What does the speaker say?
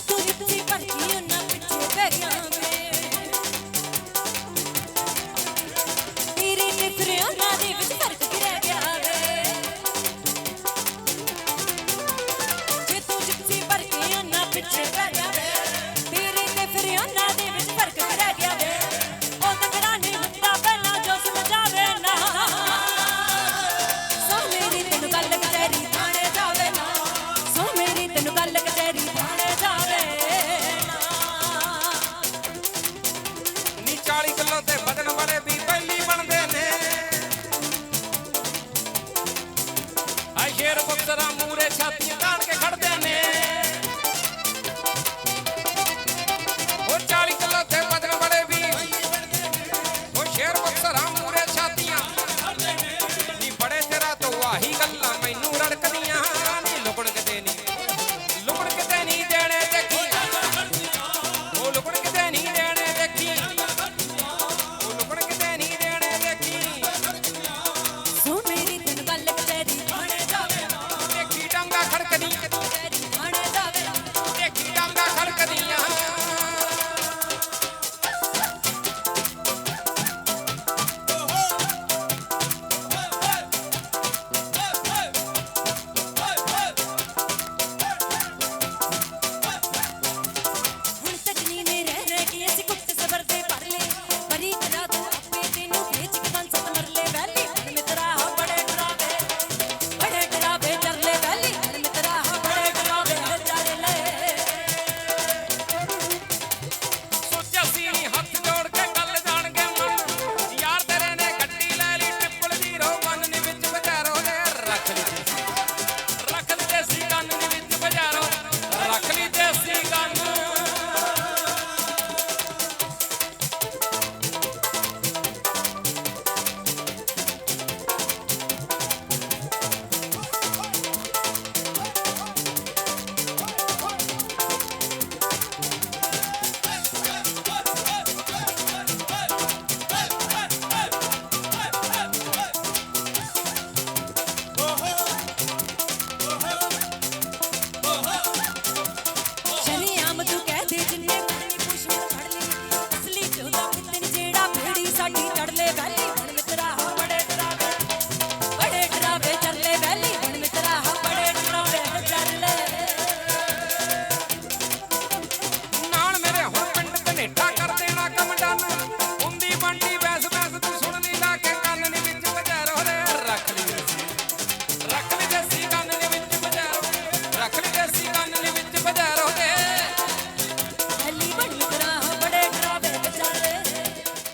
ਤੂੰ ਜਿੱਤੀ ਭੜਕੀ ਉਹਨਾਂ ਪਿੱਛੇ ਪੈ ਗਿਆ ਵੇ। ਤੇਰੇ ਤੇ ਫਿਰ ਉਹਨਾਂ ਦੇ ਵਿੱਚ ਫ਼ਰਕ ਕੀ ਰਹਿ ਗਿਆ ਵੇ। ਜੇ ਤੂੰ ਜਿੱਤੀ ਭੜਕੀ ਉਹਨਾਂ ਪਿੱਛੇ ਪੈ ਗਿਆ ਸ਼ੇਰ ਬੱਕਰਾ ਮੂਰੇ ਛਾਤੀਆਂ ਢਾਣ ਕੇ ਖੜਦੇ ਨੇ। ਉਹ 40 ਕਿਲੋ ਤੇ ਵਜਨ ਬੜੇ ਵੀ ਉਹ ਸ਼ੇਰ ਬੱਕਰਾ ਮੂਰੇ